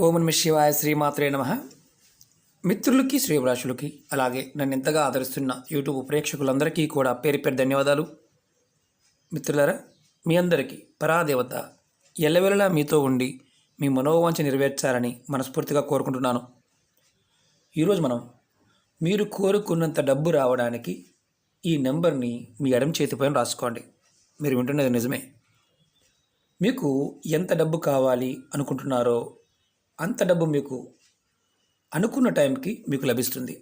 ఓం నమ శివాయ శ్రీమాత్రే నమ. మిత్రులకి శ్రీవరాశులకి అలాగే నన్ను ఎంతగా ఆదరిస్తున్న యూట్యూబ్ ప్రేక్షకులందరికీ కూడా పేరు పేరు ధన్యవాదాలు. మిత్రులారా మీ అందరికీ పరాదేవత ఎల్లవెల్లలా మీతో ఉండి మీ మనోవాంఛ నెరవేర్చాలని మనస్ఫూర్తిగా కోరుకుంటున్నాను. ఈరోజు మనం మీరు కోరుకున్నంత డబ్బు రావడానికి ఈ నెంబర్ని మీ ఎడం చేతిపైన రాసుకోండి. మీరు వింటున్నది నిజమే. మీకు ఎంత డబ్బు కావాలి అనుకుంటున్నారో అంత డబ్బు మీకు అనుకున్న టైంకి మీకు లభిస్తుంది.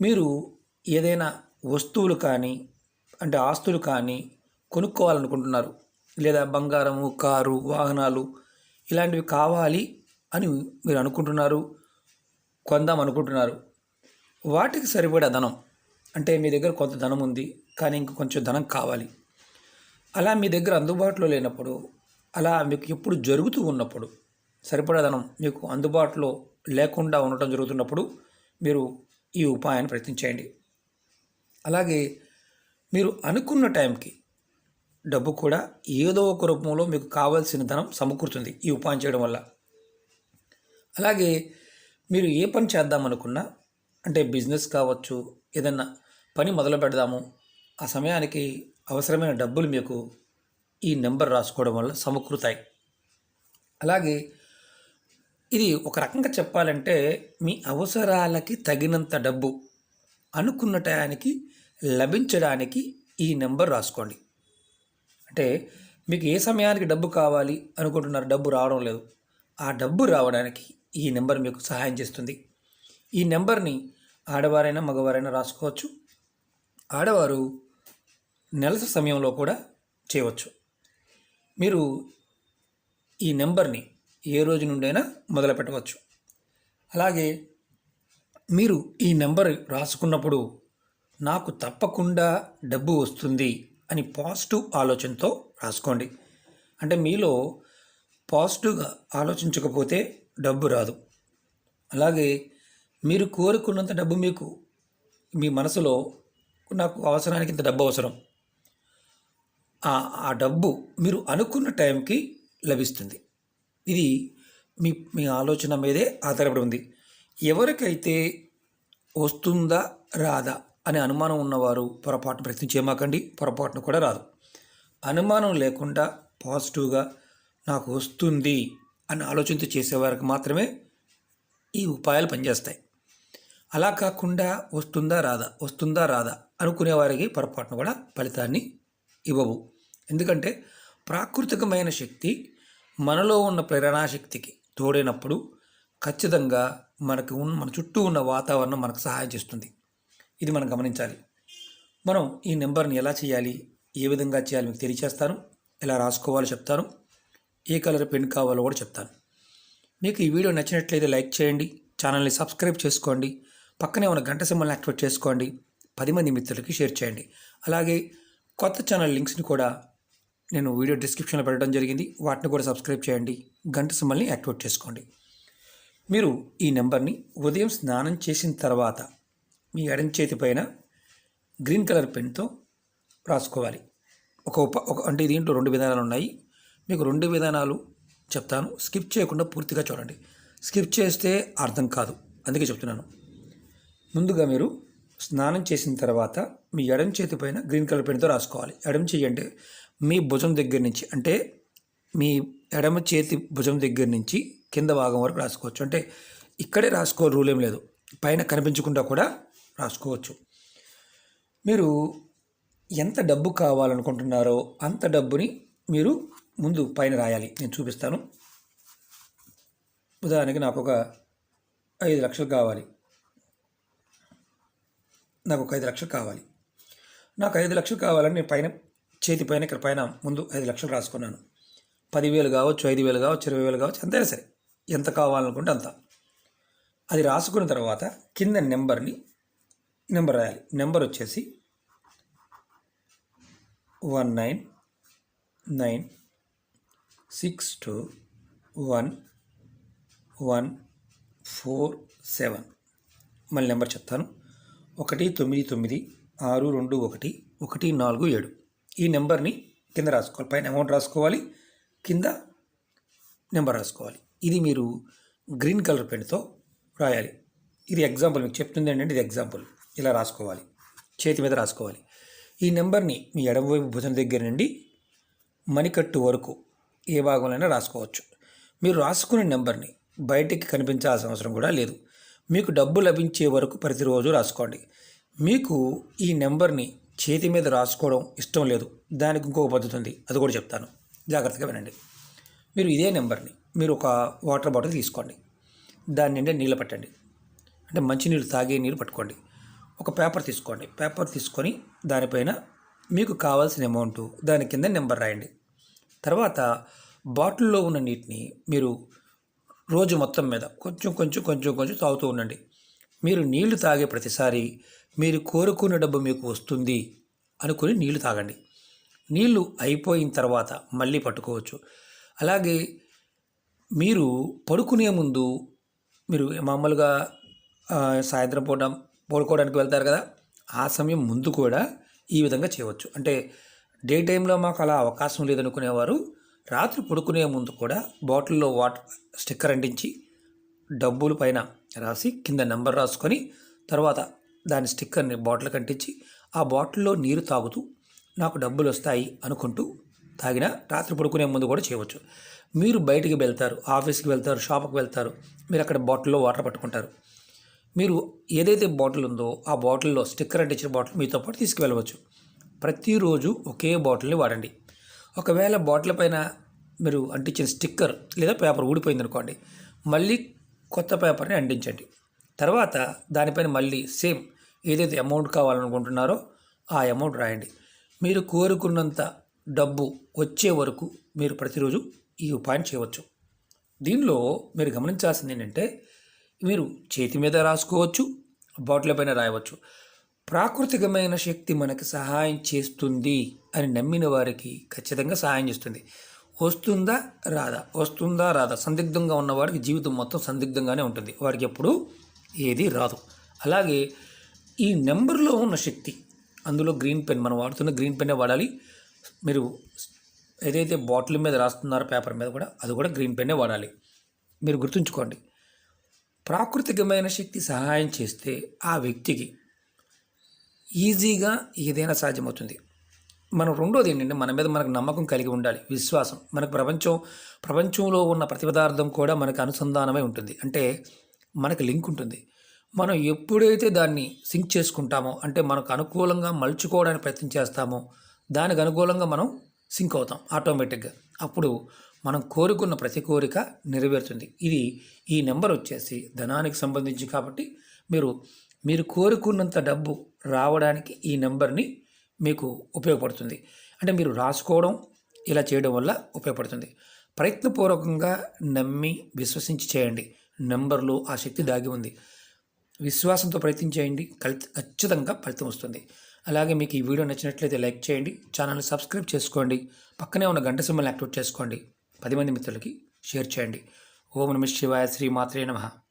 మీరు ఏదైనా వస్తువులు కానీ అంటే ఆస్తులు కానీ కొనుక్కోవాలనుకుంటున్నారు. లేదా బంగారము కారు వాహనాలు ఇలాంటివి కావాలి అని మీరు అనుకుంటున్నారు కొందాం అనుకుంటున్నారు. వాటికి సరిపడా ధనం అంటే మీ దగ్గర కొంత ధనం ఉంది కానీ ఇంక కొంచెం ధనం కావాలి. అలా మీ దగ్గర అందుబాటులో లేనప్పుడు అలా మీకు ఎప్పుడు జరుగుతూ ఉన్నప్పుడు సరిపడా ధనం మీకు అందుబాటులో లేకుండా ఉండటం జరుగుతున్నప్పుడు మీరు ఈ ఉపాయాన్ని ప్రయత్నించేయండి అలాగే మీరు అనుకున్న టైంకి డబ్బు కూడా ఏదో ఒక రూపంలో మీకు కావాల్సిన ధనం సమకూరుతుంది ఈ ఉపాయం చేయడం వల్ల. అలాగే మీరు ఏ పని చేద్దామనుకున్నా అంటే బిజినెస్ కావచ్చు ఏదన్నా పని మొదలు పెడదాము ఆ సమయానికి అవసరమైన డబ్బులు మీకు ఈ నెంబర్ రాసుకోవడం వల్ల సమకూరుతాయి. అలాగే ఇది ఒక రకంగా చెప్పాలంటే మీ అవసరాలకి తగినంత డబ్బు అనుకున్న టయానికి లభించడానికి ఈ నెంబర్ రాసుకోండి. అంటే మీకు ఏ సమయానికి డబ్బు కావాలి అనుకుంటున్నారు డబ్బు రావడం లేదు. ఆ డబ్బు రావడానికి ఈ నెంబర్ మీకు సహాయం చేస్తుంది. ఈ నెంబర్ని ఆడవారైనా మగవారైనా రాసుకోవచ్చు. ఆడవారు నెలస సమయంలో కూడా చేయవచ్చు. మీరు ఈ నెంబర్ని ఏ రోజు నుండైనా మొదలు పెట్టవచ్చు. అలాగే మీరు ఈ నెంబర్ రాసుకున్నప్పుడు నాకు తప్పకుండా డబ్బు వస్తుంది అని పాజిటివ్ ఆలోచనతో రాసుకోండి. అంటే మీలో పాజిటివ్గా ఆలోచించకపోతే డబ్బు రాదు. అలాగే మీరు కోరుకున్నంత డబ్బు మీకు మీ మనసులో నాకు అవసరానికి ఇంత డబ్బు అవసరం. ఆ ఆ డబ్బు మీరు అనుకున్న టైంకి లభిస్తుంది. ఇది మీ మీ ఆలోచన మీదే ఆధారపడి ఉంది. ఎవరికైతే వస్తుందా రాదా అనే అనుమానం ఉన్నవారు పొరపాటున ప్రయత్నించేమాకండి పొరపాటును పొరపాటున కూడా రాదు. అనుమానం లేకుండా పాజిటివ్గా నాకు వస్తుంది అని ఆలోచనతో చేసేవారికి మాత్రమే ఈ ఉపాయాలు పనిచేస్తాయి. అలా కాకుండా వస్తుందా రాదా వస్తుందా రాదా అనుకునే వారికి పొరపాటున కూడా ఫలితాన్ని ఇవ్వవు. ఎందుకంటే ప్రాకృతికమైన శక్తి మనలో ఉన్న ప్రేరణాశక్తికి తోడైనప్పుడు ఖచ్చితంగా మనకు ఉన్న మన చుట్టూ ఉన్న వాతావరణం మనకు సహాయం చేస్తుంది. ఇది మనం గమనించాలి. మనం ఈ నెంబర్ని ఎలా చేయాలి ఏ విధంగా చేయాలి మీకు తెలియచేస్తాను. ఎలా రాసుకోవాలో చెప్తాను. ఏ కలర్ పెన్ కావాలో కూడా చెప్తాను. మీకు ఈ వీడియో నచ్చినట్లయితే లైక్ చేయండి ఛానల్ని సబ్స్క్రైబ్ చేసుకోండి పక్కనే ఉన్న గంట సింబల్ని యాక్టివేట్ చేసుకోండి పది మంది మిత్రులకి షేర్ చేయండి. అలాగే కొత్త ఛానల్ లింక్స్ని కూడా నేను వీడియో డిస్క్రిప్షన్లో పెట్టడం జరిగింది. వాటిని కూడా సబ్స్క్రైబ్ చేయండి. గంట సింబల్ని యాక్టివేట్ చేసుకోండి. మీరు ఈ నెంబర్ని ఉదయం స్నానం చేసిన తర్వాత మీ ఎడం చేతి పైన గ్రీన్ కలర్ పెన్తో రాసుకోవాలి. ఒక ఉప ఒక అంటే దీంట్లో రెండు విధానాలు ఉన్నాయి. మీకు రెండు విధానాలు చెప్తాను. స్కిప్ చేయకుండా పూర్తిగా చూడండి. స్కిప్ చేస్తే అర్థం కాదు. అందుకే చెప్తున్నాను. ముందుగా మీరు స్నానం చేసిన తర్వాత మీ ఎడం చేతి పైన గ్రీన్ కలర్ పెన్తో రాసుకోవాలి. ఎడం చెయ్యి అంటే మీ భుజం దగ్గర నుంచి అంటే మీ ఎడమ చేతి భుజం దగ్గర నుంచి కింద భాగం వరకు రాసుకోవచ్చు. అంటే ఇక్కడే రాసుకో రూల్ ఏం లేదు. పైన కనిపించకుండా కూడా రాసుకోవచ్చు. మీరు ఎంత డబ్బు కావాలనుకుంటున్నారో అంత డబ్బుని మీరు ముందు పైన రాయాలి. నేను చూపిస్తాను. ఉదాహరణకి నాకు ఒక ఐదు లక్షలు కావాలి. నాకు ఒక ఐదు లక్షలు కావాలి. నాకు ఐదు లక్షలు కావాలని నేను పైన చేతి పైన ఇక్కడ పైన ముందు ఐదు లక్షలు రాసుకున్నాను. పదివేలు కావచ్చు ఐదు వేలు కావచ్చు ఇరవై వేలు కావచ్చు ఎంతైనా సరే. ఎంత కావాలనుకుంటే అంత. అది రాసుకున్న తర్వాత కింద నెంబర్ని నెంబర్ రాయాలి. నెంబర్ వచ్చేసి one nine nine six two one one four seven. మళ్ళీ నెంబర్ చెప్తాను. ఒకటి తొమ్మిది తొమ్మిది ఆరు రెండు ఒకటి ఒకటి నాలుగు ఏడు. ఈ నెంబర్ని కింద రాసుకోవాలి. పైన అమౌంట్ రాసుకోవాలి. కింద నెంబర్ రాసుకోవాలి. ఇది మీరు గ్రీన్ కలర్ పెన్తో రాయాలి. ఇది ఎగ్జాంపుల్ మీకు చెప్తుంది ఏంటంటే ఇది ఎగ్జాంపుల్. ఇలా రాసుకోవాలి. చేతి మీద రాసుకోవాలి. ఈ నెంబర్ని మీ ఎడమవైపు భుజం దగ్గర నుండి మణికట్టు వరకు ఏ భాగంలోనైనా రాసుకోవచ్చు. మీరు రాసుకునే నెంబర్ని బయటికి కనిపించాల్సిన అవసరం కూడా లేదు. మీకు డబ్బు లభించే వరకు ప్రతిరోజు రాసుకోండి. మీకు ఈ నెంబర్ని చేతి మీద రాసుకోవడం ఇష్టం లేదు. దానికి ఇంకొక పద్ధతి ఉంది. అది కూడా చెప్తాను. జాగ్రత్తగా వినండి. మీరు ఇదే నెంబర్ని మీరు ఒక వాటర్ బాటిల్ తీసుకోండి. దాని నిండా నీళ్ళు పట్టండి. అంటే మంచినీళ్ళు తాగే నీళ్ళు పట్టుకోండి. ఒక పేపర్ తీసుకోండి. పేపర్ తీసుకొని దానిపైన మీకు కావాల్సిన అమౌంట్ దాని కింద నెంబర్ రాయండి. తర్వాత బాటిల్లో ఉన్న నీటిని మీరు రోజు మొత్తం మీద కొంచెం కొంచెం కొంచెం కొంచెం తాగుతూ ఉండండి. మీరు నీళ్ళు తాగే ప్రతిసారి మీరు కోరుకున్న డబ్బు మీకు వస్తుంది అనుకుని నీళ్ళు తాగండి. నీళ్ళు అయిపోయిన తర్వాత మళ్ళీ పట్టుకోవచ్చు. అలాగే మీరు పడుకునే ముందు మీరు మామూలుగా సాయంత్రం పూట పడుకోవడానికి వెళ్తారు కదా ఆ సమయం ముందు కూడా ఈ విధంగా చేయవచ్చు. అంటే డే టైంలో మాకు అలా అవకాశం లేదనుకునేవారు రాత్రి పడుకునే ముందు కూడా బాటిల్లో వాటర్ స్టిక్కర్ అంటించి డబ్బులు పైన రాసి కింద నెంబర్ రాసుకొని తర్వాత దాని స్టిక్కర్ని బాటిల్ కంటించి ఆ బాటిల్లో నీరు తాగుతూ నాకు డబ్బులు వస్తాయి అనుకుంటూ తాగిన రాత్రి పడుకునే ముందు కూడా చేయవచ్చు. మీరు బయటికి వెళ్తారు ఆఫీస్కి వెళ్తారు షాప్కి వెళ్తారు మీరు అక్కడ బాటిల్లో వాటర్ పట్టుకుంటారు. మీరు ఏదైతే బాటిల్ ఉందో ఆ బాటిల్లో స్టిక్కర్ అంటించిన బాటిల్ మీతో పాటు తీసుకువెళ్ళవచ్చు. ప్రతిరోజు ఒకే బాటిల్ని వాడండి. ఒకవేళ బాటిల్ పైన మీరు అంటించిన స్టిక్కర్ లేదా పేపర్ ఊడిపోయింది అనుకోండి మళ్ళీ కొత్త పేపర్ని అంటించండి. తర్వాత దానిపైన మళ్ళీ సేమ్ ఏదైతే అమౌంట్ కావాలనుకుంటున్నారో ఆ అమౌంట్ రాయండి. మీరు కోరుకున్నంత డబ్బు వచ్చే వరకు మీరు ప్రతిరోజు ఈ ఉపాయం చేయవచ్చు. దీనిలో మీరు గమనించాల్సింది ఏంటంటే మీరు చేతి మీద రాసుకోవచ్చు బాటిల్ పైన రాయవచ్చు. ప్రాకృతికమైన శక్తి మనకి సహాయం చేస్తుంది అని నమ్మిన వారికి ఖచ్చితంగా సహాయం చేస్తుంది. వస్తుందా రాదా? వస్తుందా రాదా? సందిగ్ధంగా ఉన్నవాడికి జీవితం మొత్తం సందిగ్ధంగానే ఉంటుంది. వాడికి ఎప్పుడు ఏది రాదు. అలాగే ఈ నెంబర్లో ఉన్న శక్తి అందులో గ్రీన్ పెన్ మనం వాడుతున్న గ్రీన్ పెన్నే వాడాలి. మీరు ఏదైతే బాటిల్ మీద రాస్తున్నారో పేపర్ మీద కూడా అది కూడా గ్రీన్ పెన్నే వాడాలి. మీరు గుర్తుంచుకోండి. ప్రాకృతికమైన శక్తి సహాయం చేస్తే ఆ వ్యక్తికి ఈజీగా ఏదైనా సాధ్యమవుతుంది. మనం రెండోది ఏంటంటే మన మీద మనకు నమ్మకం కలిగి ఉండాలి. విశ్వాసం. మనకు ప్రపంచం ప్రపంచంలో ఉన్న ప్రతి పదార్థం కూడా మనకు అనుసంధానమై ఉంటుంది. అంటే మనకు లింక్ ఉంటుంది. మనం ఎప్పుడైతే దాన్ని సింక్ చేసుకుంటామో అంటే మనకు అనుకూలంగా మలుచుకోవడానికి ప్రయత్నం చేస్తామో దానికి అనుకూలంగా మనం సింక్ అవుతాం ఆటోమేటిక్గా. అప్పుడు మనం కోరుకున్న ప్రతి కోరిక నెరవేరుతుంది. ఇది ఈ నెంబర్ వచ్చేసి ధనానికి సంబంధించి కాబట్టి మీరు మీరు కోరుకున్నంత డబ్బు రావడానికి ఈ నెంబర్ని మీకు ఉపయోగపడుతుంది. అంటే మీరు రాసుకోవడం ఇలా చేయడం వల్ల ఉపయోగపడుతుంది. ప్రయత్నపూర్వకంగా నమ్మి విశ్వసించి చేయండి. నెంబర్లో ఆ శక్తి దాగి ఉంది. విశ్వాసంతో ప్రయత్నం చేయండి కలి- ఖచ్చితంగా ఫలితం వస్తుంది. అలాగే మీకు ఈ వీడియో నచ్చినట్లయితే లైక్ చేయండి. ఛానల్ని సబ్స్క్రైబ్ చేసుకోండి. పక్కనే ఉన్న గంట సింబల్ని యాక్టివేట్ చేసుకోండి. పది మంది మిత్రులకి షేర్ చేయండి. ఓం నమ శివాయ శ్రీ మాత్రే నమః.